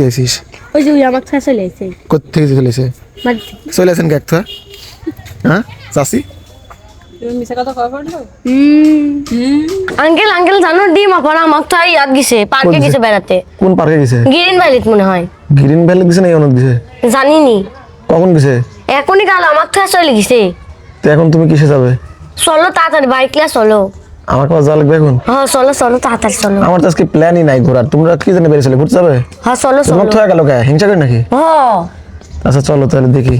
কোথায় আছিস? ওই যে ওই আমার কাছে চলে আসছে কোথেকে বাড়ি থেকে। চলে আসেন এক হ্যাঁ? চাষি আঙ্কেল আঙ্কেল জানো ডিম আপনার আমার তো ইয়াদ গেছে পার্কে গেছে বেড়াতে। কোন পার্কে গেছে? গ্রিন ভ্যালিত মনে হয়। গ্রিন ভ্যালি গেছে না অনেক গেছে জানিনি। কখন গেছে? এখনই কাল আমার তো চলে গেছে। তো এখন তুমি কিসে যাবে? চলো তাড়াতাড়ি বাইক নিয়ে চলো। আমার কাছে যাওয়া লাগবে এখন? হ্যাঁ চলো চলো তাড়াতাড়ি চলো। আমার তো আজকে প্ল্যানই নাই ঘোরার। তোমরা কি জানে বেরিয়েছিলে ঘুরতে যাবে? হ্যাঁ চলো তোমার চলো। তো গেল কে? হিংসা করে নাকি? হ্যাঁ আচ্ছা চলো তাহলে দেখি।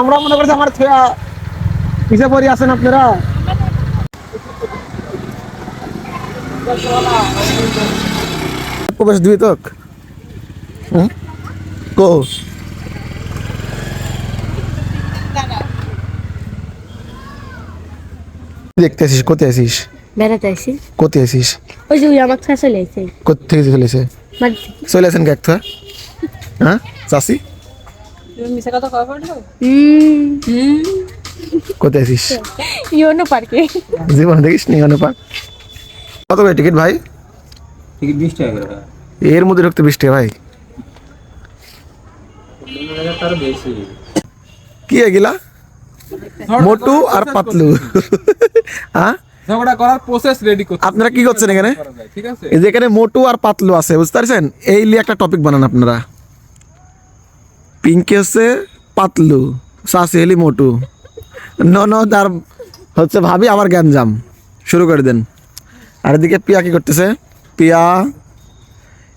আমরা মনে করছি আমার থয়া কিসে পরি আছেন আপনারা? প্রবেশ দুই তক হুম? কো দেখতে আসিস কোথায় আসিস বেড়াতে আসি কোথায় আসিস ওই যে ওই আমার কাছে চলে আসছে কোথেকে চলেছে বাড়ি থেকে। চলে আসেন এক হ্যাঁ চাষি কোথায় আছিস ইয়োনো পার্কে জীবনে দেখিস নি অনুপা কত করে টিকিট ভাই টিকিট বিশ টাকা এর মধ্যে ঢুকতে বিশ টাকা ভাই কি এগুলা মোটু আর পাতলু হ্যাঁ? ঝগড়া করার প্রসেস রেডি করতে আপনারা কি করছেন এখানে? ঠিক আছে? এই যে এখানে মোটু আর পাতলু আছে বুঝতে পারছেন? এই নিয়ে একটা টপিক বানান আপনারা। পিঙ্কি হচ্ছে পাতলু সাসি হলি মোটু। ননদ আর হচ্ছে ভাবি আবার গ্যাঞ্জাম। শুরু করে দেন। আর এদিকে পিয়া কি করতেছে? পিয়া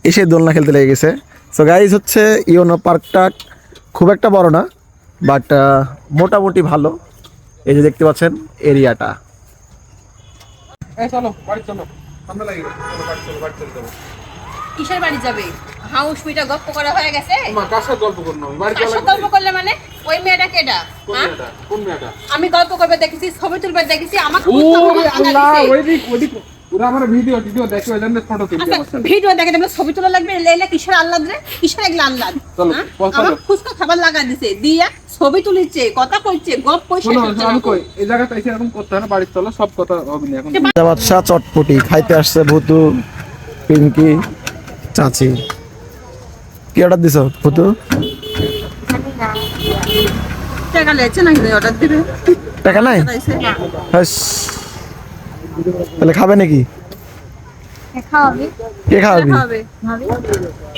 এসে দোলনা খেলতে লেগে গেছে। সো গাইজ হচ্ছে ইওনো পার্কটা খুব একটা বড় না বাট মোটামুটি ভালো। এই যে দেখতে পাচ্ছেন এরিয়াটা। এই চলো। বাড়ি চলো। ঠান্ডা লাগে। চলো বাড়ি চলো বাড়ি চলে যাব কিসের বাড়ি যাবে? হাউস মিটা গল্প করা হয়ে গেছে? মা কার সাথে গল্প করনো? বাড়ি কার সাথে গল্প করলে মানে? ওই মেয়েটা কেডা? কোন হ্যাঁ? মেয়েটা? আমি গল্প করবে দেখেছি ছবি তুলবে দেখেছি আমাকে ও বুঝতে হবে না, আল্লাহ ওই দিক ওই দিক। ওরা আমার ভিডিও ভিডিও দেখে ওই জন্য ফটো তুলতে আচ্ছা ভিডিও দেখে দেখলে ছবি তোলা লাগবে? লেলা কিসের আল্লাদ রে? কিসের এগুলা আল্লাদ চলো, হ্যাঁ? আমার খাবার লাগা দিছে। দিয়া ছবি তুলিছে কথা কইছে গপ কইছে আমি কই? এই জায়গাটা এসে এরকম করতে হয় না বাড়ি চলো সব কথা হবে না এখন। বাচ্চা চটপটি খাইতে আসছে ভুতু পিঙ্কি চাচি। কি অর্ডার দিছ ভুতু? টাকা লেছে নাকি অর্ডার দিবে? টাকা নাই? হাস তাহলে খাবে নাকি? কে খাওয়াবি?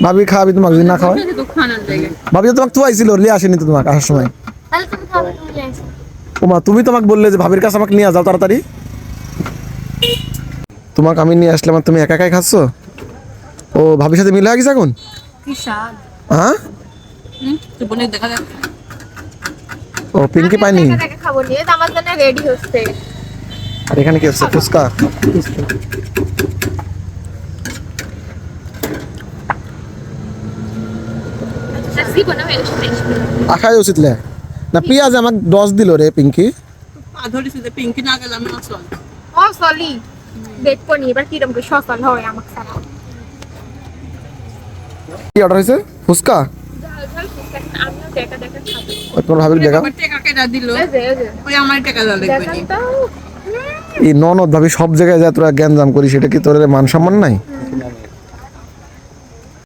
ভাবি। খাওয়াবি তোমাকে যদি না খাওয়াই ভাবি তোমাকে তো আইছিল লিয়ে আসেনি তো তোমাকে আসার সময়। ওমা তুমি তোমাকে বললে যে ভাবির কাছে আমাকে নিয়ে যাও তাড়াতাড়ি। তোমাকে আমি নিয়ে আসলাম তুমি একা একাই খাচ্ছ? ও ভাবির সাথে মিলে গেছে এখন? হ্যাঁ? ও পিঙ্কি পাইনি আর এখানে কি হচ্ছে? ফুচকা। আশাই উচিত লে। না পিঁয়াজ আমাকে দশ দিল রে পিঙ্কি। পা পিঙ্কি না গেলাম না চল ও সলি দেখব নি এবার কিরম করে সফল হয় আমাকে ছাড়া। কি অর্ডার হয়েছে ফুচকা? তোমার ভাবির দেখা যে যে ওই আমার টাকা এই ননদ ভাবি সব জায়গায় যায় তোরা জ্ঞান জাম করিস এটা কি তোর মান সম্মান নাই?